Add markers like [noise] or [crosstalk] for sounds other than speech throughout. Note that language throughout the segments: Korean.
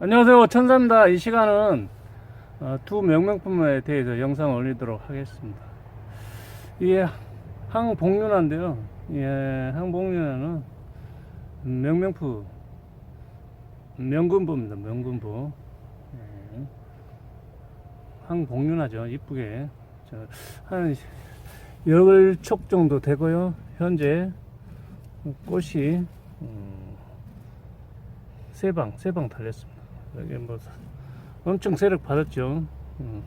안녕하세요. 천사입니다. 이 시간은 어, 두 명명품에 대해서 영상을 올리도록 하겠습니다. 이게 항복륜화인데요. 예, 항복륜화는 명명품 명금부입니다. 명금부. 예. 항복륜화죠. 이쁘게. 저, 한 열촉 정도 되고요. 현재 꽃이 음, 세방 세방 달렸습니다 여기 뭐 엄청 세력 받았죠. 음,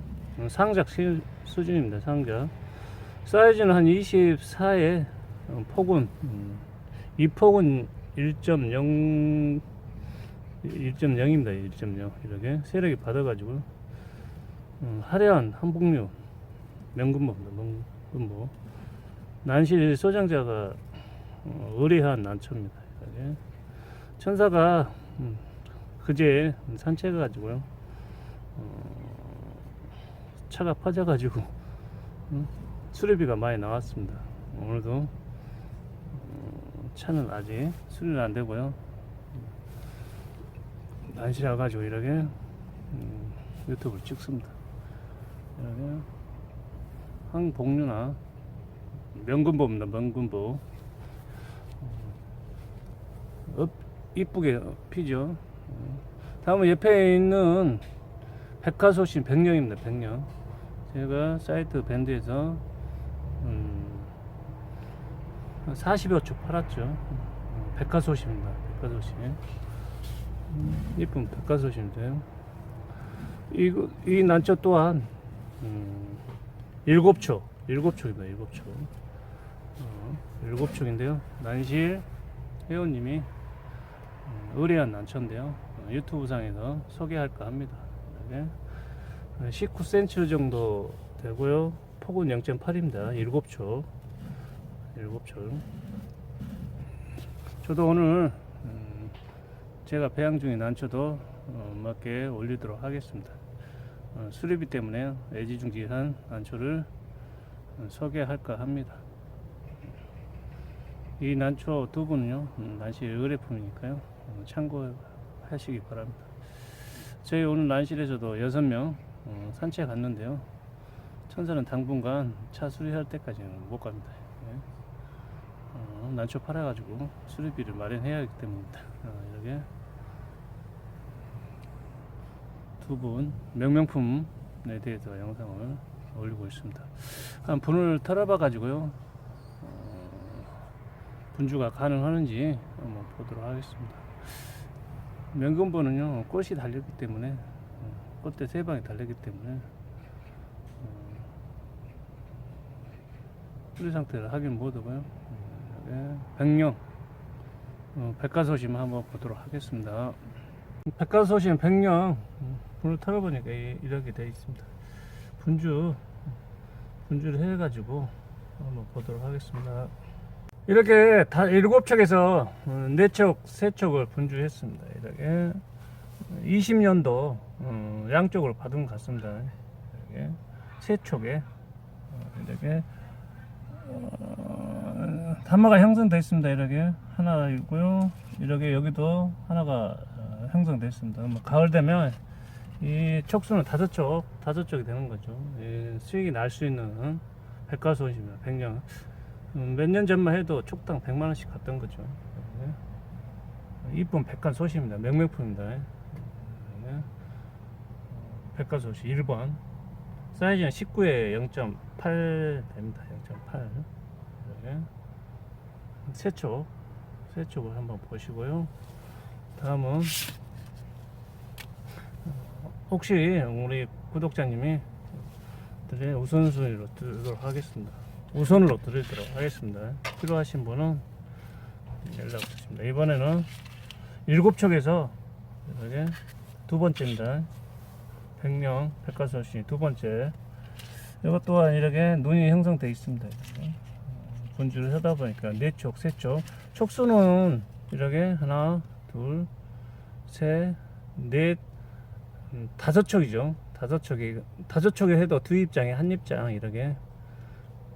상작 시- 수준입니다. 상작. 사이즈는 한 24에 폭은 음, 이 폭은 1.0 1.0입니다. 1.0 이렇게 세력이 받아가지고 음, 화려한 한복류 명금보입니다. 명금보 난실 소장자가 어, 의뢰한 난초입니다. 천사가 음, 그제 산책해 가지고요. 차가 퍼져 가지고 수리비가 많이 나왔습니다. 오늘도 어, 차는 아직 수리는 안 되고요. 난시라 가지고 이렇게 음, 유튜브를 찍습니다. 이렇게 항복류나 명금보입니다 명금보. 어, 이쁘게 피죠 다음은 옆에 있는 백화소신 백령입니다. 백령. 제가 사이트 밴드에서 음, 40여 초 팔았죠. 음, 백화소신입니다. 백화소신. 음, 이쁜 백화소신인데요. 이거 이 난초 또한 음, 일곱 초, 일곱 촉입니다. 일곱 촉. 어, 일곱 촉인데요. 난실 회원님이 음, 의뢰한 난초인데요. 어, 유튜브 상에서 소개할까 합니다. 이렇게 19cm 정도 되고요. 폭은 0.8입니다. 7초. 7초. 저도 오늘 음, 제가 배양 중인 난초도 어, 몇개 올리도록 하겠습니다. 어, 수리비 때문에 애지중지한 난초를 어, 소개할까 합니다. 이 난초 두 분은요, 음, 난실 의뢰품이니까요, 어, 참고하시기 바랍니다. 저희 오늘 난실에서도 여섯 명 어, 산책 갔는데요. 천사는 당분간 차 수리할 때까지는 못 갑니다. 예. 어, 난초 팔아가지고 수리비를 마련해야 하기 때문입니다. 어, 이렇게 두 분 명명품에 대해서 영상을 올리고 있습니다. 한 분을 털어봐 가지고요. 분주가 가능하는지 한번 보도록 하겠습니다. 명금보는요 꽃이 달렸기 때문에 어, 꽃대 세 방이 달렸기 때문에 어, 뿌리 상태를 확인 못하고요. 어, 네, 백령 어, 백가소심 한번 보도록 하겠습니다. 백가소심 백령 음, 분을 털어보니까 이- 이렇게 되어 있습니다. 분주 분주를 해가지고 한번 보도록 하겠습니다. 이렇게 다 일곱 척에서 어, 네 척, 세 척을 분주했습니다. 이렇게 20년도 어, 양쪽으로 받은 것 같습니다. 이렇게 세 척에 어, 이렇게 어, 단마가 형성되어 있습니다. 이렇게 하나 있고요. 이렇게 여기도 하나가 어, 형성되어 있습니다. 뭐 가을 되면 이 척수는 다섯 척, 다섯 척이 되는 거죠. 이 수익이 날 수 있는 백과소입니다. 백년. 음, 몇년 전만 해도 촉당 100만 원씩 갔던 거죠. 네. 이쁜 백간 소시입니다. 명명품입니다. 네. 어, 백간 소시 1번. 사이즈는 19에 0.8 됩니다. 0.8. 이렇게. 세쪽. 세쪽을 한번 보시고요. 다음은 어, 혹시 우리 구독자님이 우선순위로 드리도록 하겠습니다. 우선으로 드리도록 하겠습니다. 필요하신 분은 연락 주십니다. 이번에는 일곱 척에서 이렇게 두 번째입니다. 백령 백과소시 두 번째. 이것 또한 이렇게 눈이 형성되어 있습니다. 분주를 하다 보니까 네 촉, 세 촉. 촉수는 이렇게 하나, 둘, 셋, 넷, 음, 다섯 촉이죠. 다섯 촉이 다섯 촉에 해도 두 입장에 한 입장 이렇게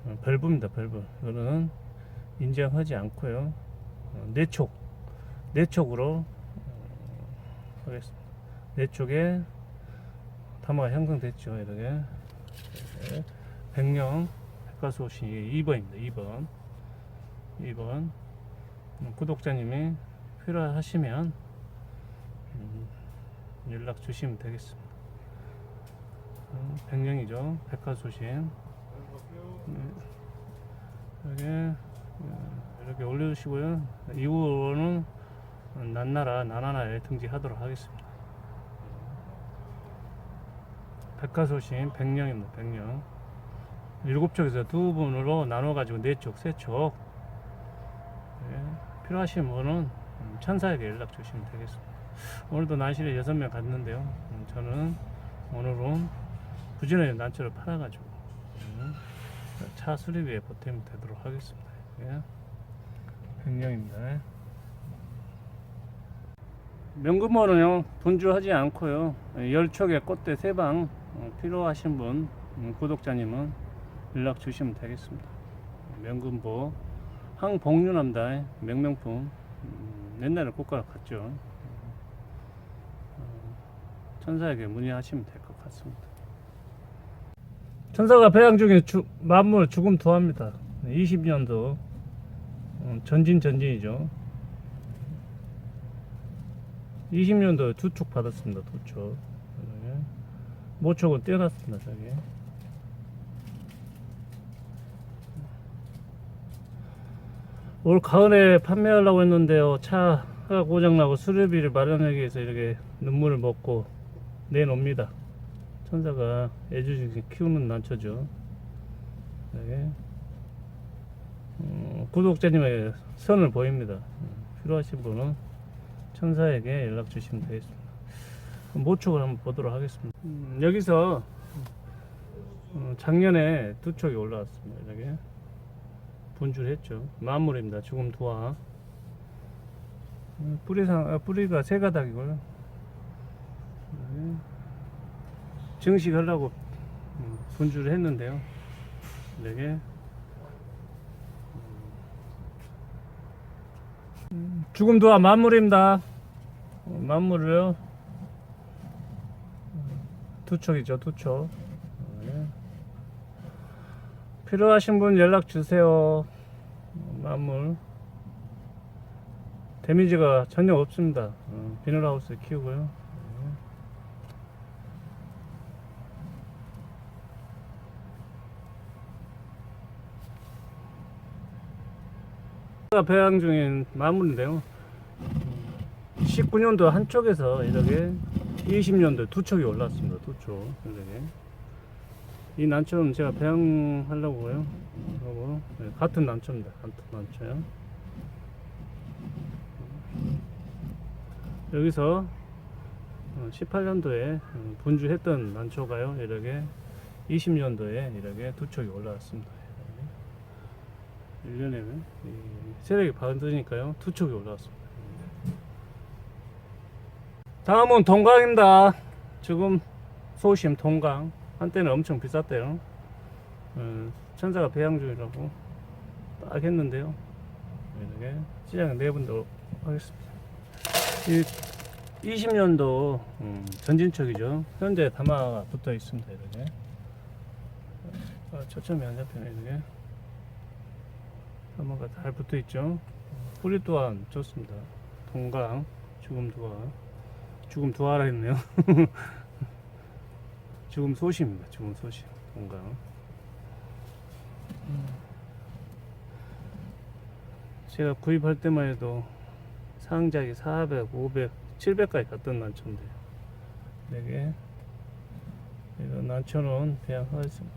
어, 벌브입니다. 벌브. 이거는 인정하지 않고요. 어, 네 촉, 네 촉으로 어, 하겠습니다. 내 쪽에 담화가 형성됐죠. 이렇게 네. 백령 백과소시 2번입니다. 2번 2번 음, 구독자님이 필요하시면 음, 연락 주시면 되겠습니다. 음, 백령이죠. 백과소신 음, 이렇게 음, 이렇게 올려주시고요. 이후로는 난나라 나나나에 등재하도록 하겠습니다. 백화소신 백령입니다. 백령. 일곱 쪽에서 두 분으로 나눠 가지고 네 쪽, 세 쪽. 예, 필요하신 분은 음, 천사에게 연락 주시면 되겠습니다. 오늘도 난실에 여섯 명 갔는데요. 음, 저는 오늘은 부진의 난초를 팔아가지고 음, 차 수리비에 보탬이 되도록 하겠습니다. 예. 백령입니다. 명금모는요 분주하지 않고요 열촉의 꽃대 세방 어, 필요하신 분 음, 구독자님은 연락 주시면 되겠습니다 명금보 항복륜함다 명명품 음, 옛날에 고가를 갔죠 어, 천사에게 문의하시면 될 것 같습니다 천사가 배양 중에 주, 만물 죽음 도합니다 20년도 어, 전진 전진이죠 20년도에 두촉 받았습니다. 두 촉. 그다음에 모촉은 떼어놨습니다. 저기. 올 가을에 판매하려고 했는데요. 차가 고장나고 수리비를 마련하기 위해서 이렇게 눈물을 먹고 내놓습니다. 천사가 애주중에 키우는 난초죠. 네. 음, 구독자님의 선을 보입니다. 음, 필요하신 분은 천사에게 연락 주시면 되겠습니다. 모촉을 한번 보도록 하겠습니다. 음, 여기서 어, 작년에 두 촉이 올라왔습니다. 이렇게 분출했죠. 만물입니다. 죽음. 음, 뿌리상 아, 뿌리가 세 가닥이고요. 네. 증식하려고 음, 분출을 했는데요. 이렇게 음, 죽음 도화 만물입니다. 어, 만물을요. 두 촉이죠, 두 촉. 네. 필요하신 분 연락 주세요. 어, 만물. 데미지가 전혀 없습니다. 어, 비닐하우스 키우고요. 네. 제가 배양 중인 마무리인데요. 19년도 한쪽에서 이렇게 20년도 두 촉이 올랐습니다. 두 촉. 이렇게. 이 난초는 제가 배양하려고요. 네, 같은 난초입니다. 같은 난초요. 여기서 18년도에 분주했던 난초가요. 이렇게 20년도에 이렇게 두 촉이 올라왔습니다. 1년에는 세력이 받으니까요. 두 촉이 올라왔습니다. 다음은 동강입니다. 지금 소심 동강. 한때는 엄청 비쌌대요. 어, 천사가 배양 중이라고 딱 했는데요. 이렇게 시장에 내분도록 하겠습니다. 이 20년도 음, 전진척이죠. 현재 담화가 붙어 있습니다. 이렇게. 아, 초점이 안 잡히네 이렇게. 담화가 잘 붙어 있죠. 뿌리 또한 좋습니다. 동강, 죽음 두화, 죽음 두화라 했네요. [laughs] 죽음 소시입니다. 죽음 소시, 동강. 음. 제가 구입할 때만 해도 상작이 400, 500, 700까지 갔던 난초인데 되게 이런 난초는 그냥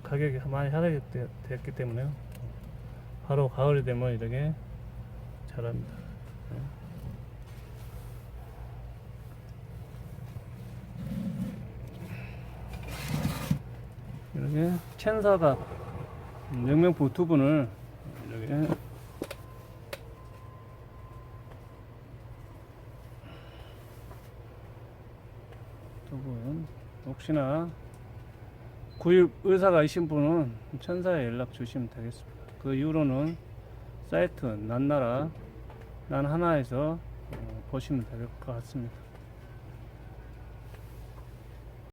가격이 많이 하락이 되- 됐기 때문에요. 바로 가을이 되면 이렇게 자랍니다. 네. 이렇게 첸사가 영명포 두 분을 이렇게 두분 혹시나 구입 의사가 있신 분은 천사에 연락 주시면 되겠습니다. 그 이후로는 사이트 난나라 난 하나에서 어, 보시면 될 것 같습니다.